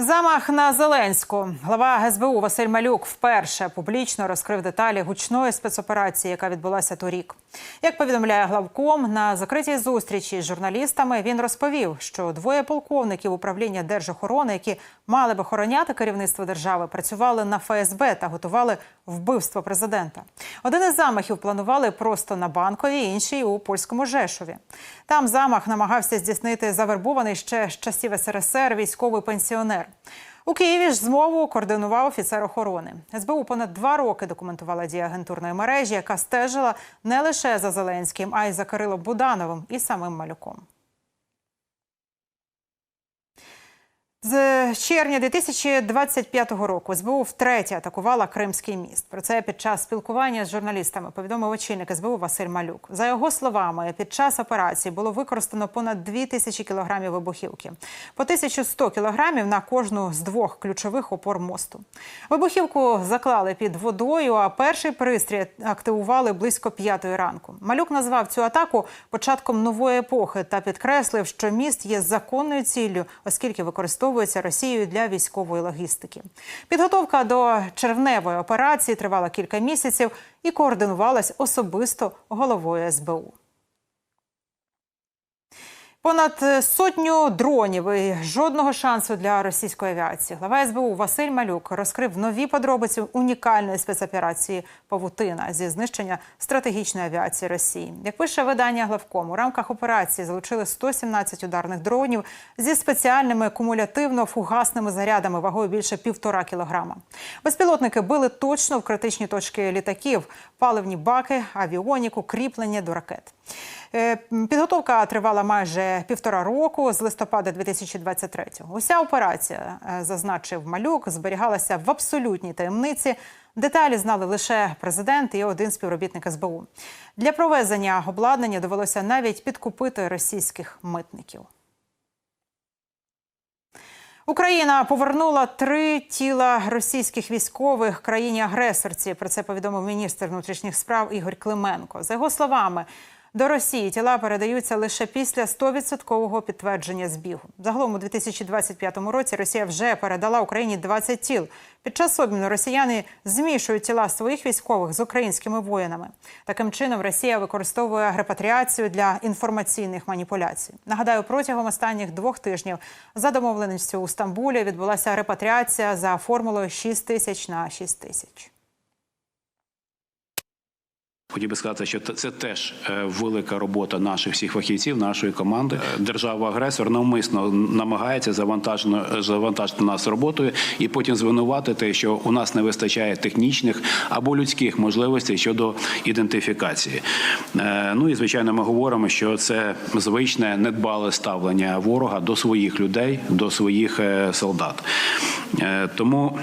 Замах на Зеленську. Глава СБУ Василь Малюк вперше публічно розкрив деталі гучної спецоперації, яка відбулася торік. Як повідомляє главком, на закритій зустрічі з журналістами він розповів, що двоє полковників управління держохорони, які мали б охороняти керівництво держави, працювали на ФСБ та готували вбивство президента. Один із замахів планували просто на банковій, інший у польському Жешові. Там замах намагався здійснити завербований ще з часів СРСР військовий пенсіонер. У Києві ж змову координував офіцер охорони. СБУ понад два роки документувала дії агентурної мережі, яка стежила не лише за Зеленським, а й за Кирилом Будановим і самим Малюком. З червня 2025 року СБУ втретє атакувала Кримський міст. Про це під час спілкування з журналістами повідомив очільник СБУ Василь Малюк. За його словами, під час операції було використано понад 2 тисячі кілограмів вибухівки, по 1100 кілограмів на кожну з двох ключових опор мосту. Вибухівку заклали під водою, а перший пристрій активували близько п'ятої ранку. Малюк назвав цю атаку початком нової епохи та підкреслив, що міст є законною ціллю, оскільки використовується Росією для військової логістики. Підготовка до червневої операції тривала кілька місяців і координувалась особисто головою СБУ. Понад сотню дронів і жодного шансу для російської авіації. Глава СБУ Василь Малюк розкрив нові подробиці унікальної спецоперації Павутина зі знищення стратегічної авіації Росії. Як пише видання главком, у рамках операції залучили 117 ударних дронів зі спеціальними кумулятивно-фугасними зарядами вагою більше півтора кілограма. Безпілотники били точно в критичні точки літаків, паливні баки, авіоніку, кріплення до ракет. Е, Підготовка тривала майже півтора року з листопада 2023-го. Уся операція, е, зазначив Малюк, зберігалася в абсолютній таємниці. Деталі знали лише президент і один співробітник СБУ. Для провезення обладнання довелося навіть підкупити російських митників. Україна повернула три тіла російських військових країні-агресорці. Про це повідомив міністр внутрішніх справ Ігор Клименко. За його словами, до Росії тіла передаються лише після 100% підтвердження збігу. Загалом у 2025 році Росія вже передала Україні 20 тіл. Під час обміну росіяни змішують тіла своїх військових з українськими воїнами. Таким чином Росія використовує репатріацію для інформаційних маніпуляцій. Нагадаю, протягом останніх двох тижнів за домовленістю у Стамбулі відбулася репатріація за формулою 6 тисяч на 6 тисяч. Хотів би сказати, що це теж е, велика робота наших всіх фахівців, нашої команди. Держава-агресор навмисно намагається завантажити нас роботою і потім звинуватити, що у нас не вистачає технічних або людських можливостей щодо ідентифікації. Е, Ну і звичайно, ми говоримо, що це звичне недбале ставлення ворога до своїх людей, до своїх е, солдат. Тому.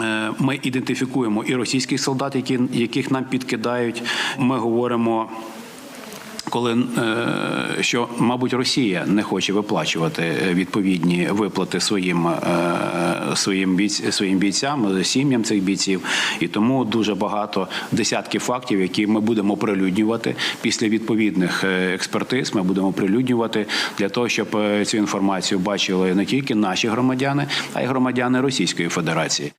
Е, Ми ідентифікуємо і російських солдат, які, яких нам підкидають. Ми говоримо. Коли е, що, мабуть, Росія не хоче виплачувати відповідні виплати своїм е, своїм бійць, своїм бійцям, сім'ям цих бійців, і тому дуже багато десятків фактів, які ми будемо прилюднювати після відповідних експертиз. Ми будемо прилюднювати для того, щоб цю інформацію бачили не тільки наші громадяни, а й громадяни Російської Федерації.